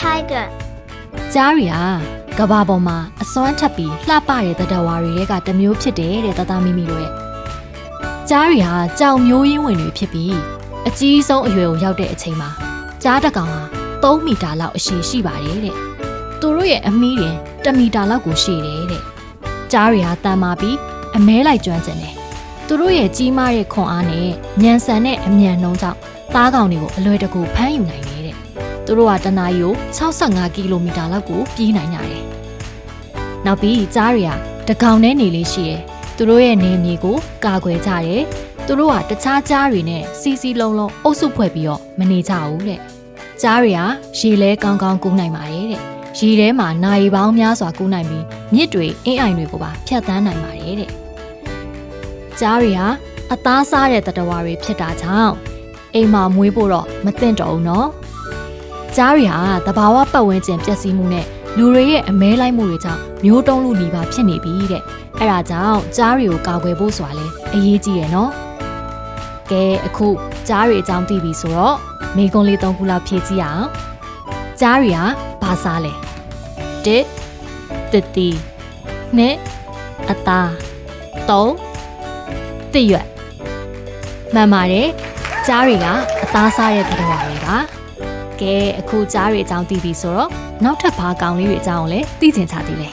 tiger. ကြားရီဟာကဘာပေါ်မှာအစွမ်းထပ်ပြီးလှပတဲ့တတဝါတွေကတစ်မျိုးဖြစ်တယ်တဲ့တသားမိမိတို့ရဲ့ကြားရီဟာကြောင်မျိုးရင်းဝင်တွေဖြစ်ပြီးအကြီးဆုံးအရွယ်ကိုရောက်တဲ့အချိန်မှာကြားတစ်ကောင်ဟာ3မီတာလောက်အရှည်ရှိပါတယ်တဲ့သူတို့ရဲ့အမီးတင်1မီတာလောက်ကိုရှည်တယ်တဲ့ကြားရီဟာတန်မာပြီးအမဲလိုက်ကျွမ်းကျင်တယ်သူတို့ရဲ့ကြီးမားတဲ့ခွန်အားနဲ့ညံဆန်တဲ့အမြန်နှုံးကြောင့်သားကောင်တွေကိုအလွယ်တကူဖမ်းယူနိုင်တယ်တဲ့ သူတို့ကတနာရီကို65ကီလိုမီတာလောက်ကိုပြေးနိုင်ကြတယ်။နောက်ပြီးကြားတွေကတကောင်နဲ့နေလေးရှိတယ်။သူတို့ရဲ့နေမြေကိုကာကွယ်ကြတယ်။သူတို့ကတခြားကြားတွေနဲ့စီစီလုံးလုံးအုပ်စုဖွဲ့ပြီးတော့မနေကြဘူးတဲ့။ကြားတွေကရေလဲကောင်းကောင်းကူးနိုင်ပါတယ်တဲ့။ရေထဲမှာနာရီပေါင်းများစွာကူးနိုင်ပြီးမြစ်တွေအင်းအိုင်တွေကိုပါဖြတ်တန်းနိုင်ပါတယ်တဲ့။ကြားတွေဟာအသားစားတဲ့တတဝါတွေဖြစ်တာကြောင့်အိမ်မှာမွေးဖို့တော့မသင့်တော့ဘူးနော်။ ကြားရီဟာတဘာဝပတ်ဝန်းကျင်ပျက်စီးမှုနဲ့လူတွေရဲ့အမဲလိုက်မှုတွေကြောင့်မျိုးတုံးလူလီပါဖြစ်နေပြီတဲ့အဲ့ဒါကြောင့်ကြားရီကိုကာကွယ်ဖို့ဆိုတာလဲအရေးကြီးရယ်နော်ကဲအခုကြားရီအကြောင်းသိပြီဆိုတော့မိကွန်လေး၃ခုလောက်ဖြည့်ကြည့်ရအောင်ကြားရီဟာဘာစားလဲတစ်တစ်တီနှစ်အသားသုံးတစ်ရွက်မှန်ပါတယ်ကြားရီကအသားစားတဲ့သတ္တဝါတွေပါ ကဲအခုကြားတွေအကြောင်းသိပြီဆိုတော့နောက်ထပ်ဘာကောင်လေးတွေအကြောင်းကိုလည်းသိချင်ချသေးတယ်